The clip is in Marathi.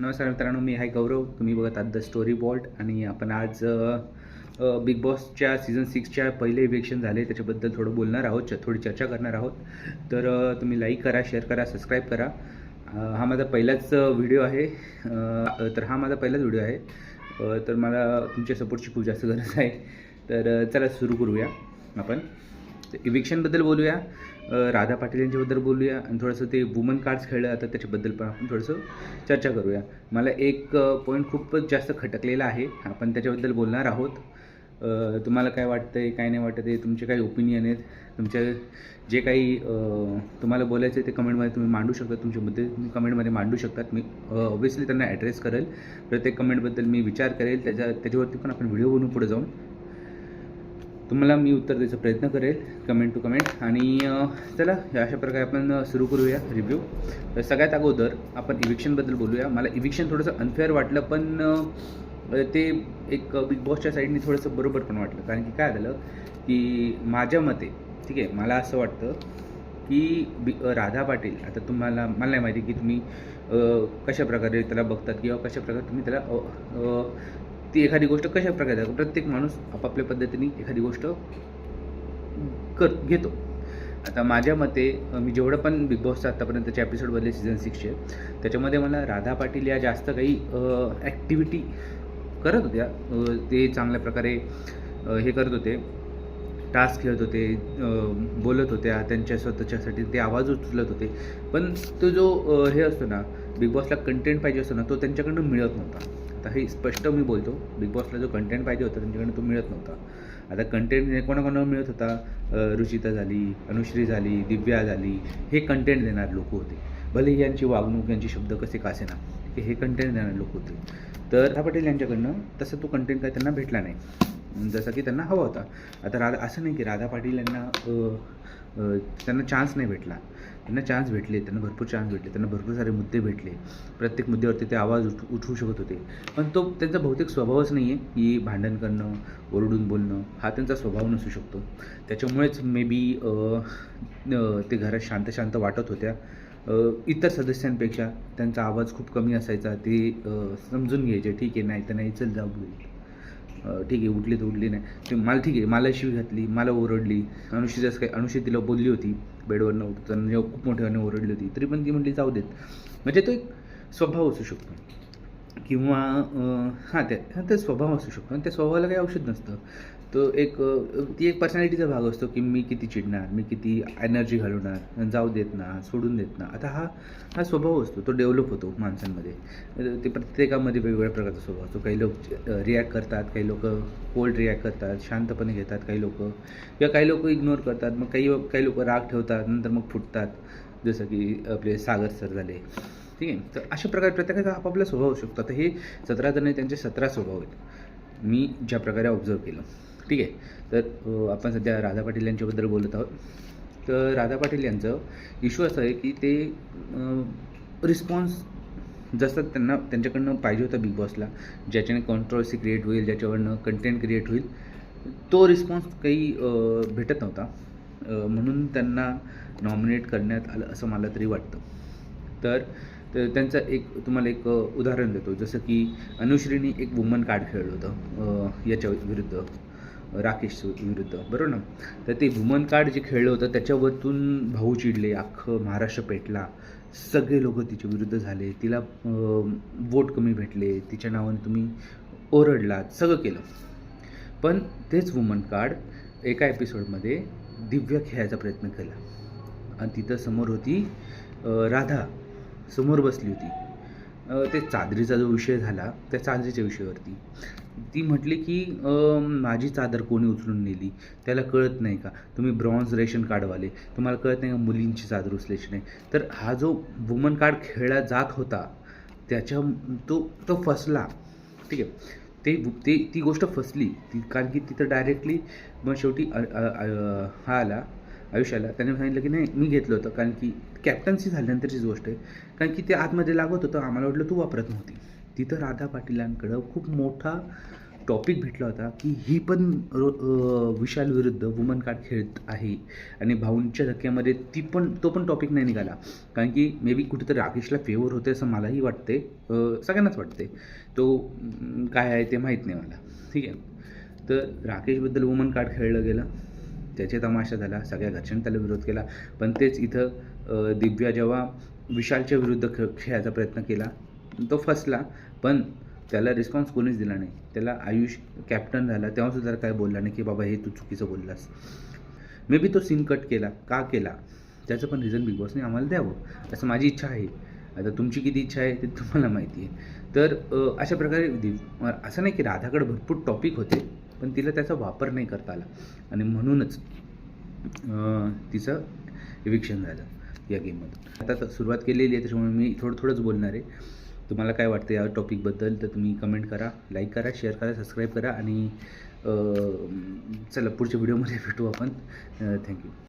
नमस्कार मित्रांनो मी आहे गौरव. तुम्ही बघत आहात द स्टोरी बॉल्ट आणि आपण आज बिग बॉसच्या सीझन सिक्सच्या पहिले इव्हेक्शन झाले. त्याच्याबद्दल थोडं बोलणार आहोत च- थोडी चर्चा करणार आहोत. तर तुम्ही लाईक करा शेअर करा सबस्क्राईब करा. हा माझा पहिलाच व्हिडिओ आहे. तर हा माझा पहिलाच व्हिडिओ आहे. तर मला तुमच्या सपोर्टची खूप जास्त गरज आहे. तर चला सुरू करूया आपण. इव्हिक्शनबद्दल बोलूया. राधा पाटील यांच्याबद्दल बोलूया आणि थोडंसं ते वुमन कार्ड्स खेळलं जातं त्याच्याबद्दल पण आपण थोडंसं चर्चा करूया. मला एक पॉईंट खूपच जास्त खटकलेला आहे. आपण त्याच्याबद्दल बोलणार आहोत. तुम्हाला काय वाटतं आहे काय नाही वाटत आहे तुमचे काही ओपिनियन आहेत तुमचे जे काही तुम्हाला बोलायचं आहे ते कमेंटमध्ये तुम्ही मांडू शकता. तुमचे मुद्दे तुम्ही कमेंटमध्ये मांडू शकतात. मी ऑब्व्हियसली त्यांना ॲड्रेस करेल. प्रत्येक कमेंटबद्दल मी विचार करेल. त्याच्या त्याच्यावरती पण आपण व्हिडिओ बनवून पुढे जाऊन. तुम्हाला मी उत्तर द्यायचा प्रयत्न करेल कमेंट टू कमेंट आणि चला अशा प्रकारे आपण सुरू करूया रिव्ह्यू तर सगळ्यात अगोदर आपण इव्हिक्शनबद्दल बोलूया. मला इव्हिक्शन थोडंसं अनफेअर वाटलं पण ते एक बिग बॉसच्या साईडने थोडंसं बरोबर पण वाटलं. कारण की काय झालं की माझ्या मते ठीक आहे मला असं वाटतं की बी राधा पाटील आता तुम्हाला मला नाही माहिती की तुम्ही कशा प्रकारे त्याला बघतात किंवा कशा प्रकारे तुम्ही त्याला ती एखादी गोष्ट कशा प्रकारे प्रत्येक माणूस आपापल्या पद्धतीने एखादी गोष्ट कर घेतो. आता माझ्या मते मी जेवढं पण बिग बॉसचा आत्तापर्यंतचे एपिसोड बघले सीझन सिक्सचे त्याच्यामध्ये मला राधा पाटील या जास्त काही ॲक्टिव्हिटी करत होत्या. ते चांगल्या प्रकारे हे करत होते. टास्क खेळत होते बोलत होत्या. त्यांच्या स्वतःच्यासाठी ते आवाज उचलत होते. पण तो जो हे असतो ना बिग बॉसला कंटेंट पाहिजे असतो ना तो त्यांच्याकडनं मिळत नव्हता. आता हे स्पष्ट मी बोलतो. बिग बॉसला जो कंटेंट पाहिजे होता त्यांच्याकडनं तो मिळत नव्हता. आता कंटेंट कोणाकोणाला मिळत होता? रुचिता झाली अनुश्री झाली दिव्या झाली हे कंटेंट देणार लोक होते. भले यांची वागणूक यांचे शब्द कसे कासेना की हे कंटेंट देणार लोक होते. तर राधा पाटील यांच्याकडनं तसं तो कंटेंट काय त्यांना भेटला नाही. जसं की त्यांना हवा होता. आता राधा असं नाही की राधा पाटील यांना त्यांना चान्स नाही भेटला. त्यांना चान्स भेटले त्यांना भरपूर चान्स भेटले त्यांना भरपूर सारे मुद्दे भेटले. प्रत्येक मुद्द्यावरती ते आवाज उठ उठवू शकत होते. पण तो त्यांचा बहुतेक स्वभावच नाही आहे की भांडण करणं ओरडून बोलणं हा त्यांचा स्वभाव नसू शकतो. त्याच्यामुळेच मे बी ते घरात शांत शांत वाटत होत्या. इतर सदस्यांपेक्षा त्यांचा आवाज खूप कमी असायचा ते समजून घ्यायचे ठीक आहे नाही तर नाही चल जाऊ दे. ठीक आहे उठली तर उठली नाही. मला ठीक आहे मला शिवी घातली मला ओरडली. अनुषीचं काय अनुषी तिला बोलली होती बेडवरनं उठताना खूप मोठ्याने ओरडली होती. तरी पण ती म्हटली जाऊ देत. म्हणजे तो एक स्वभाव असू शकतो. किंवा हां ते हां ते स्वभाव असू शकतो. आणि त्या स्वभावाला काही औषध नसतं. तो एक ती एक पर्सनॅलिटीचा भाग असतो की मी किती चिडणार मी किती एनर्जी घालवणार जाऊ देत ना सोडून देत ना. आता हा हा स्वभाव असतो. तो डेव्हलप होतो माणसांमध्ये. ते प्रत्येकामध्ये वेगवेगळ्या प्रकारचा स्वभाव असतो. काही लोक रिॲक्ट करतात काही लोक कोल्ड रिॲक्ट करतात शांतपणे घेतात काही लोक. किंवा काही लोक इग्नोर करतात. मग काही काही लोक राग ठेवतात नंतर मग फुटतात. जसं की आपले सागर सर झाले. ठीक आहे. तर अशा प्रकारे प्रत्येकाचा आपापला स्वभाव असू शकतो. आता हे सतरा जण त्यांचे सतरा स्वभाव आहेत. मी ज्या प्रकारे ऑब्झर्व केलं. ठीक आहे? तर आपण सध्या राधा पाटील यांच्याबद्दल बोलत आहोत. तर राधा पाटील यांचं इश्यू असं आहे की ते रिस्पॉन्स जसं त्यांना त्यांच्याकडनं पाहिजे होता बिग बॉसला ज्याच्याने कॉन्ट्रोवर्सी क्रिएट होईल ज्याच्यावरनं कंटेंट क्रिएट होईल तो रिस्पॉन्स काही भेटत नव्हता. म्हणून त्यांना नॉमिनेट करण्यात आलं असं मला तरी वाटतं. तर तर त्यांचं एक तुम्हाला एक उदाहरण देतो. जसं की अनुश्रीनी एक वुमन कार्ड खेळलं होतं याच्या विरुद्ध राकेश विरुद्ध बरोबर ना? तर ते वुमन कार्ड जे खेळलं होतं त्याच्यावरतून भाऊ चिडले अख्खं महाराष्ट्र पेटला. सगळे लोक तिच्या विरुद्ध झाले. तिला वोट कमी भेटले. तिच्या नावाने तुम्ही ओरडलात सगळं केलं. पण तेच वुमन कार्ड एका एपिसोडमध्ये दिव्य खेळायचा प्रयत्न केला. आणि तिथं समोर होती राधा. समोर बसली होती. ते चादरीचा जो विषय झाला त्या चादरीच्या विषयावरती. ती म्हटली की माझी चादर कोणी उचलून नेली? त्याला कळत नाही का? तुम्ही ब्रॉन्झ रेशन कार्डवाले. तुम्हाला कळत नाही का मुलींची चादर उचलायची नाही? तर हा जो वुमन कार्ड खेळला जात होता त्याच्या तो तो फसला. ठीक आहे. ते ते ती गोष्ट फसली. ती कारण की तिथं डायरेक्टली मग शेवटी हा आला. आयुष्याला. त्याने सांगितलं की नाही मी घेतलं होतं. कारण की कॅप्टन्सी झाल्यानंतरचीच गोष्ट आहे. कारण की ते आतमध्ये लागत होतं. आम्हाला वाटलं तू वापरत नव्हती. तिथं राधा पाटीलांकडं खूप मोठा टॉपिक भेटला होता की ही पण रो- विशाल विरुद्ध वुमन कार्ड खेळत आहे. आणि भाऊंच्या धक्क्यामध्ये ती पण तो पण टॉपिक नाही निघाला. कारण की मे बी कुठेतरी राकेशला फेवर होते असं मलाही वाटते सगळ्यांनाच वाटते तो काय आहे ते माहीत नाही मला. ठीक आहे. तर राकेशबद्दल वुमन कार्ड खेळलं गेलं. त्याचे तमाशा झाला सगळ्या घरच्यांनी त्याला विरोध केला. पण तेच इथं दिव्या जेव्हा विशालच्या विरुद्ध खेळ खेळायचा प्रयत्न केला तो फसला. पण त्याला रिस्पॉन्स कोणीच दिला नाही. त्याला आयुष कॅप्टन झाला. तेव्हासुद्धा काय बोलला नाही की बाबा हे तू चुकीचं बोललास. मे बी तो सीन कट केला. का केला? त्याचं पण रिझन बिग बॉसने आम्हाला द्यावं. असं माझी इच्छा आहे. आता तुमची किती इच्छा आहे ते तुम्हाला माहिती आहे. तर अशा प्रकारे असं नाही की राधाकडे भरपूर टॉपिक होते. पण तिला त्याचा वापर नाही करता आला. आणि म्हणूनच तिचं इविक्शन झालं या गेममधून आता सुरुवात केलेली आहे त्याच्यामुळे मी थोडं थोडंच बोलणार आहे. तुम्हाला काय वाटतं या टॉपिकबद्दल तर तुम्ही कमेंट करा लाईक करा शेअर करा सबस्क्राईब करा आणि चला पुढच्या व्हिडिओमध्ये भेटू आपण. थँक्यू